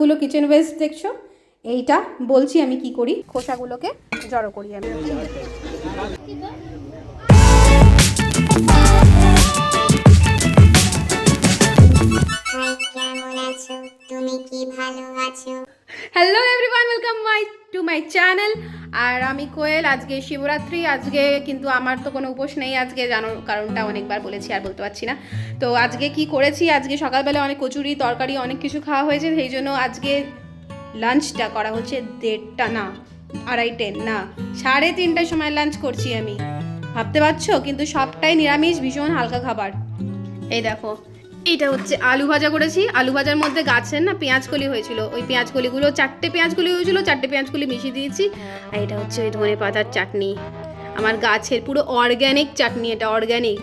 গুলো kitchen West দেখছ? এইটা বলছি আমি কি করি? খোসাগুলোকে জড়ো করি আমি। কেমন আছো তুমি কি ভালো hello everyone welcome my to my channel আর আমি কোয়েল, আজকে শিবরাত্রি, আজকে কিন্তু আমার তো কোনো উপোস নেই আজকে জানোর কারণটা অনেকবার বলেছি আর বলতে পারছি না। তো আজকে কি করেছি? আজকে সকালবেলা অনেক কচুরি, তরকারি, অনেক কিছু খাওয়া হয়েছে, সেই জন্য আজকে লাঞ্চটা করা হচ্ছে দেড়টা, না আড়াইটে না, সাড়ে তিনটার সময় লাঞ্চ করছি আমি। ভাবতে পারছ? কিন্তু সবটাই নিরামিষ, ভীষণ হালকা খাবার। এই দেখো এটা হচ্ছে আলু ভাজা করেছি। আলু ভাজার মধ্যে গাছের না পেঁয়াজ কলি হয়েছিল। ওই পেঁয়াজ কলিগুলো, চারটে পেঁয়াজ কলি হয়েছিল, চারটে পেঁয়াজ কলি মিশিয়ে দিয়েছি। আর এটা হচ্ছে ওই ধনে পাতার চাটনি। আমার গাছের পুরো অর্গ্যানিক চাটনি এটা অর্গ্যানিক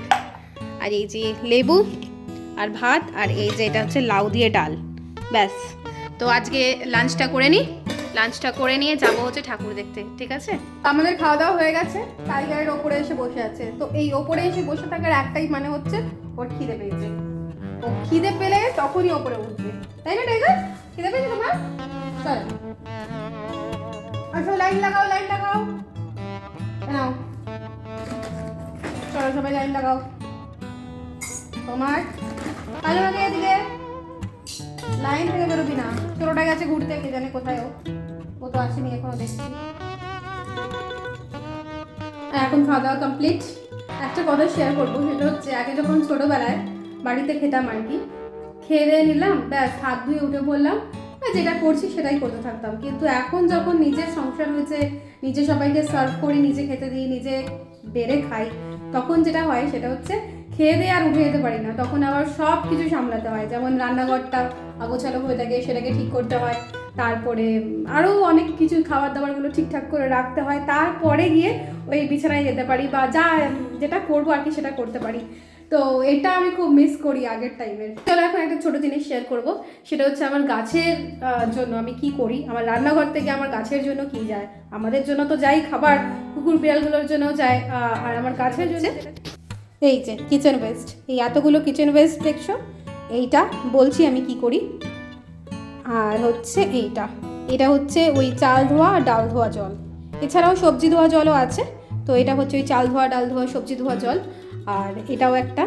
আর এই যে লেবু আর ভাত, আর এই যে এটা হচ্ছে লাউ দিয়ে ডাল। ব্যাস। তো আজকে লাঞ্চটা করে নিই লাঞ্চটা করে নিয়ে যাব হচ্ছে ঠাকুর দেখতে, ঠিক আছে? আমাদের খাওয়া দাওয়া হয়ে গেছে। টাইগারের ওপরে এসে বসে আছে। তো এই ওপরে এসে বসে থাকার একটাই মানে হচ্ছে ওর খিদে পেয়েছে। ও খিদে পেলে তখনই ওপরে উঠবে। তাই না, টাইগার? খিদে পেয়েছে তোমার? চল। আসো, লাইন লাগাও লাইন লাগাও। নাও। চলো, সবাই লাইন লাগাও। তোমার? ভালো লাগে এদিকে লাইন থেকে বেরোবি না। ছোটটা গেছে ঘুরতে, কে জানে কোথায় ও। ও তো আসেনি, এখনও দেখছি। এখন খাওয়া দাওয়া কমপ্লিট একটা কথা শেয়ার করব, সেটা হচ্ছে, আগে যখন ছোটবেলায় বাড়িতে খেতাম আর কি। খেয়ে দিয়ে নিলাম, ব্যাস, হাত ধুয়ে উঠে পড়লাম। যেটা করছি সেটাই করতে থাকতাম। কিন্তু এখন যখন নিজের সংসার হয়েছে, নিজে সবাইকে সার্ভ করি, নিজে খেতে দিই, নিজে বেড়ে খাই, তখন যেটা হয় সেটা হচ্ছে খেয়ে দিয়ে আর উঠে যেতে পারি না। তখন আবার সব কিছু সামলাতে হয়। যেমন রান্নাঘরটা আগোছালো হয়ে থাকে, সেটাকে ঠিক করতে হয়। তারপরে আরও অনেক কিছু খাবার দাবারগুলো ঠিকঠাক করে রাখতে হয়। তারপরে গিয়ে ওই বিছানায় যেতে পারি বা যা যেটা করব আর কি সেটা করতে পারি। তো এটা আমি খুব মিস করি আগের টাইমের চলো এখন একটা ছোট জিনিস শেয়ার করব। সেটা হচ্ছে আমার গাছের জন্য আমি কি করি? আমার রান্নাঘর থেকে আমার গাছের জন্য কি যায়? আমাদের জন্য তো যাই খাবার কুকুর বিড়ালগুলোর জন্য যায় আর আমার গাছের জন্য এই যে কিচেন ওয়েস্ট এই এতগুলো কিচেন ওয়েস্ট দেখছ? এইটা বলছি আমি কি করি? আর হচ্ছে এইটা। এটা হচ্ছে ওই চাল ধোয়া আর ডাল ধোয়া জল। এছাড়াও সবজি ধোয়া জলও আছে। তো এটা হচ্ছে ওই চাল ধোয়া ডাল ধোয়া সবজি ধোয়া জল। আর এটাও একটা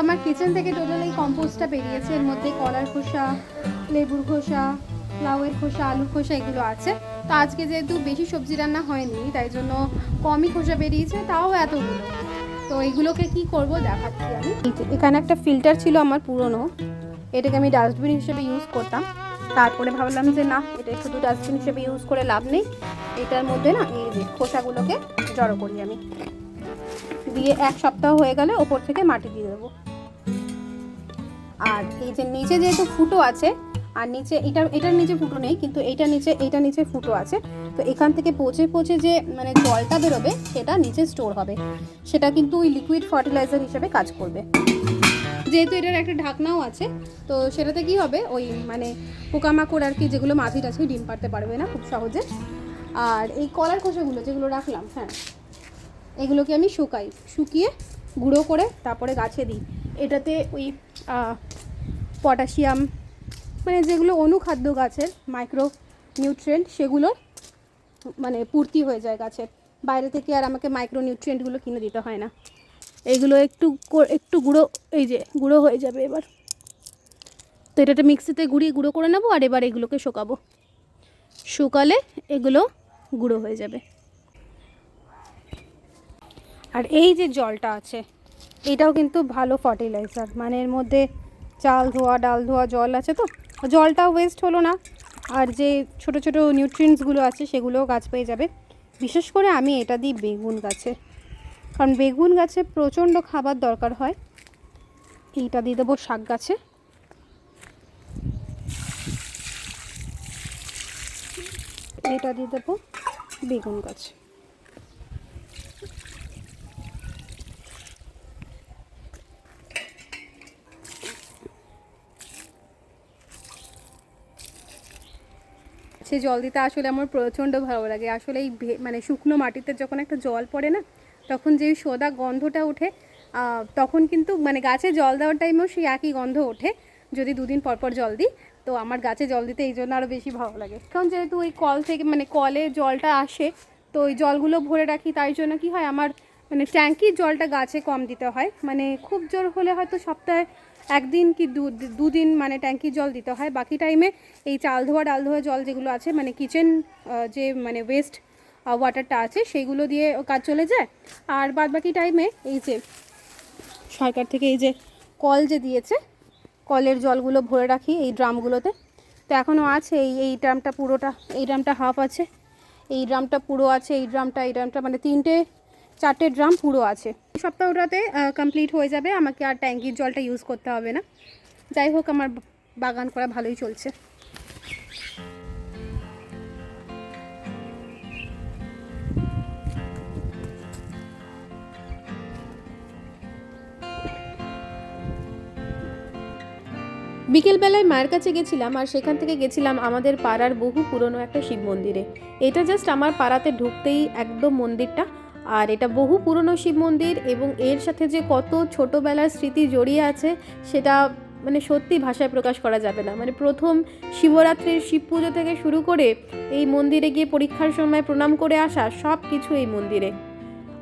আমার কিচেন থেকে টোটাল এই কম্পোস্টটা বেরিয়েছে। এর মধ্যে কলার খোসা, লেবুর খোসা, লাউয়ের খোসা, আলুর খোসা এগুলো আছে। তো আজকে যেহেতু বেশি সবজি রান্না হয়নি, তাই জন্য কমই খোসা বেরিয়েছে, তাও এতগুলো। তো এগুলোকে কি করব দেখাচ্ছি আমি। এখানে একটা ফিল্টার ছিল আমার পুরনো। এটাকে আমি ডাস্টবিন হিসেবে ইউজ করতাম। তারপরে ভাবলাম যে না, এটা শুধু ডাস্টবিন হিসেবে ইউজ করে লাভ নেই। এটার মধ্যে না, এই যে খোসাগুলোকে জড়ো করি আমি। দিয়ে এক সপ্তাহ হয়ে গেলে ওপর থেকে মাটি দিয়ে দেবো। আর এই যে নিচে যেহেতু ফুটো আছে, আর নিচে এটার এটার নিচে ফুটো নেই, কিন্তু এইটার নিচে এইটার নিচে ফুটো আছে। তো এখান থেকে পচে পচে যে মানে জলটা বেরোবে, সেটা নিচে স্টোর হবে। সেটা কিন্তু ওই লিকুইড ফার্টিলাইজার হিসেবে কাজ করবে। যেহেতু এটার একটা ঢাকনাও আছে, তো সেটাতে কি হবে? ওই মানে পোকামাকড় আর কি যেগুলো মাছি আছে ডিম পারতে পারবে না খুব সহজে। আর এই কলার খোসাগুলো যেগুলো রাখলাম হ্যাঁ এগুলোকে আমি শুকাই, শুকিয়ে গুঁড়ো করে তারপরে গাছে দিই। এটাতে ওই পটাশিয়াম মানে যেগুলো অনুখাদ্য গাছের মাইক্রো নিউট্রিয়েন্ট সেগুলোর মানে পূর্তি হয়ে যায় গাছের। বাইরে থেকে আর আমাকে মাইক্রো নিউট্রিয়েন্টগুলো কিনে দিতে হয় না। এইগুলো একটু একটু গুঁড়ো, এই যে গুঁড়ো হয়ে যাবে এবার। তো এটাতে মিক্সিতে গুঁড়িয়ে গুঁড়ো করে নেব আর এবার এগুলোকে শুকাবো। শুকালে এগুলো গুঁড়ো হয়ে যাবে। আর এই যে জলটা আছে, এটাও কিন্তু ভালো ফার্টিলাইজার মানে এর মধ্যে চাল ধোয়া, ডাল ধোয়া, জল আছে তো? জলটা ওয়েস্ট হলো না। আর যে ছোট ছোট নিউট্রিয়েন্টসগুলো আছে, সেগুলোও গাছ পেয়ে যাবে। বিশেষ করে আমি এটা দিই বেগুন গাছে। কারণ বেগুন গাছে প্রচণ্ড খাবার দরকার হয়। এইটা দিয়ে দেবো শাক গাছে। এটা দিয়ে দেবো বেগুন গাছে। সে জল দিতে আসলে আমার প্রচণ্ড ভালো লাগে। আসলে এই মানে শুকনো মাটিতে যখন একটা জল পড়ে না, তখন যে সোদা গন্ধটা ওঠে তখন কিন্তু মানে গাছে জল দেওয়ার টাইমেও সেই একই গন্ধ ওঠে, যদি দুদিন পর পর জল দিই। তো আমার গাছে জল দিতে এই জন্য আরও বেশি ভালো লাগে। কারণ যেহেতু ওই কল থেকে মানে কলে জলটা আসে, তো ওই জলগুলো ভরে রাখি, তাই জন্য কি হয়, আমার মানে ট্যাঙ্কির জলটা গাছে কম দিতে হয়। মানে খুব জোর হলে হয়তো সপ্তাহে একদিন কি দু- দুদিন মানে ট্যাঙ্কির জল দিতে হয়। বাকি টাইমে এই চাল ধোয়া, ডাল ধোয়া জল যেগুলো আছে মানে কিচেন যে মানে ওয়েস্ট ওয়াটারটা আছে সেইগুলো দিয়ে কাজ চলে যায়। আর বাদ বাকি টাইমে এই যে সরকার থেকে এই যে কল যে দিয়েছে, কলের জলগুলো ভরে রাখি এই ড্রামগুলোতে। তো এখনও আছে এই এই ড্রামটা পুরোটা, এই ড্রামটা হাফ আছে। এই ড্রামটা পুরো আছে, এই ড্রামটা এই ড্রামটা মানে তিনটে চারটে ড্রাম পুরো আছে। এই সপ্তাহটাতে কমপ্লিট হয়ে যাবে। আমাকে আর ট্যাঙ্কির জলটা ইউজ করতে হবে না। যাই হোক, আমার বাগান করা ভালোই চলছে। বিকেলবেলায় মায়ের কাছে গেছিলাম আর সেখান থেকে গেছিলাম আমাদের পাড়ার বহু পুরনো একটা শিব মন্দিরে। এটা জাস্ট আমার পাড়াতে ঢুকতেই একদম মন্দিরটা আর এটা বহু পুরনো শিব মন্দির এবং এর সাথে যে কত ছোটোবেলার স্মৃতি জড়িয়ে আছে, সেটা মানে সত্যি ভাষায় প্রকাশ করা যাবে না। মানে প্রথম শিবরাত্রির শিব পুজো থেকে শুরু করে এই মন্দিরে গিয়ে পরীক্ষার সময় প্রণাম করে আসা সব কিছু এই মন্দিরে।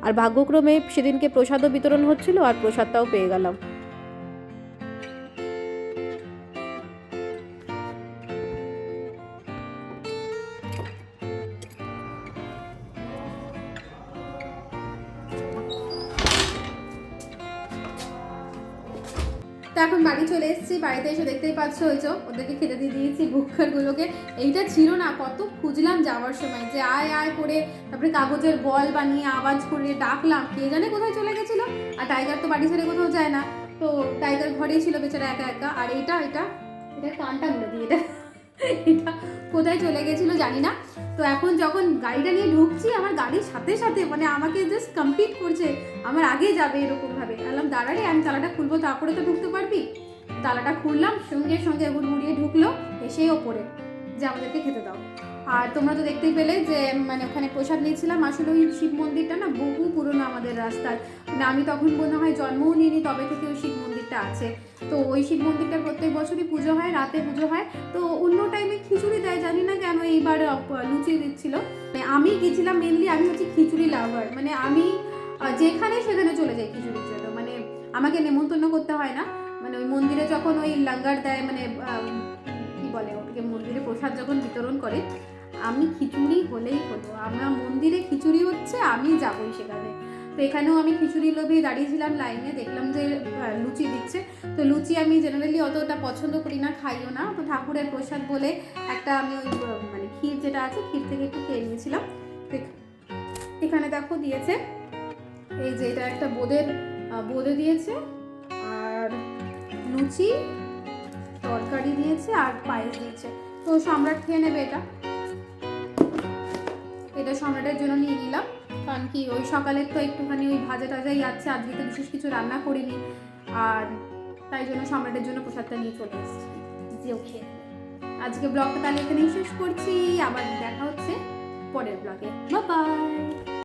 আর ভাগ্যক্রমে সেদিনকে প্রসাদও বিতরণ হচ্ছিল আর প্রসাদটাও পেয়ে গেলাম। এখন বাড়ি চলে এসেছি। বাড়িতে এসে দেখতেই পাচ্ছ ওই যে ওদেরকে খেতে দিয়ে দিয়েছি ভুক্ষারগুলোকে এইটা ছিল না, কত খুঁজলাম যাওয়ার সময় যে আয় আয় করে তারপরে কাগজের বল বানিয়ে, আওয়াজ করে ডাকলাম। কে জানে কোথায় চলে গেছিল? আর টাইগার তো বাড়ি ছেড়ে কোথাও যায় না। তো টাইগার ঘরেই ছিল বেচারা একা একা। আর এটা এটা এটা কানটা মুড়ে দিয়ে এটা এটা কোথায় চলে গেছিল জানি না। তো এখন যখন গাড়িটা নিয়ে ঢুকছি, আমার গাড়ির সাথে সাথে মানে আমাকে জাস্ট কম্পিট করছে, আমার আগে যাবে এরকমভাবে। বললাম দাঁড়ারে আমি তালাটা খুলবো, তারপরে তো ঢুকতে পারবি? তালাটা খুললাম, সঙ্গে সঙ্গে মুড়িয়ে ঢুকলো, এসে ওপরে, যে আমাদেরকে খেতে দাও। আর তোমরা তো দেখতেই পেলে যে মানে ওখানে প্রসাদ নিয়েছিলাম। আসলে ওই শিব মন্দিরটা না বহু পুরনো আমাদের রাস্তার। মানে আমি তখন মনে হয় জন্মও নিইনি, তবে থেকে ওই শিব মন্দিরটা আছে। তো ওই শিব মন্দিরটা প্রত্যেক বছরই পুজো হয়, রাতে পুজো হয়। তো অন্য টাইমে খিচুড়ি দেয়, জানি না কেন এইবার লুচি দিচ্ছিল। মানে আমি গেছিলাম মেনলি আমি হচ্ছে খিচুড়ি লাভার মানে আমি যেখানে সেখানে চলে যাই খিচুড়ির জন্য। মানে আমাকে নেমন্তন্ন করতে হয় না। মানে ওই মন্দিরে যখন ওই লাঙ্গার দেয় মানে কি বলে ওটাকে, মন্দিরে প্রসাদ যখন বিতরণ করে, আমি খিচুড়ি হলেই হলো। আমরা মন্দিরে খিচুড়ি হচ্ছে, আমি যাবই সেখানে। তো এখানেও আমি খিচুড়ি লোভে দাঁড়িয়েছিলাম লাইনে, দেখলাম যে লুচি দিচ্ছে। তো লুচি আমি জেনারেলি অতটা পছন্দ করি না, খাইও না। তো ঠাকুরের প্রসাদ বলে একটা আমি ওই মানে ক্ষীর যেটা আছে, ক্ষীর থেকে একটু খেয়ে নিয়েছিলাম। এখানে দেখো দিয়েছে, এই যে এটা একটা বোঁদের বোঁদে দিয়েছে, আর লুচি, তরকারি দিয়েছে, আর পায়েস দিয়েছে। তো সম্রাট খেয়ে নেবে এটা। এটা সম্রাটের জন্য নিয়ে নিলাম। কারণ কি ওই সকালের তো একটুখানি ওই ভাজা টাজাই আছে আজকে তো বিশেষ কিছু রান্না করিনি। আর তাই জন্য সম্রাটের জন্য প্রসাদটা নিয়ে চলে এসেছি। যে ওকে। আজকে ব্লগটা তাহলে এখানেই শেষ করছি। আবার দেখা হচ্ছে পরের ব্লগে। বাই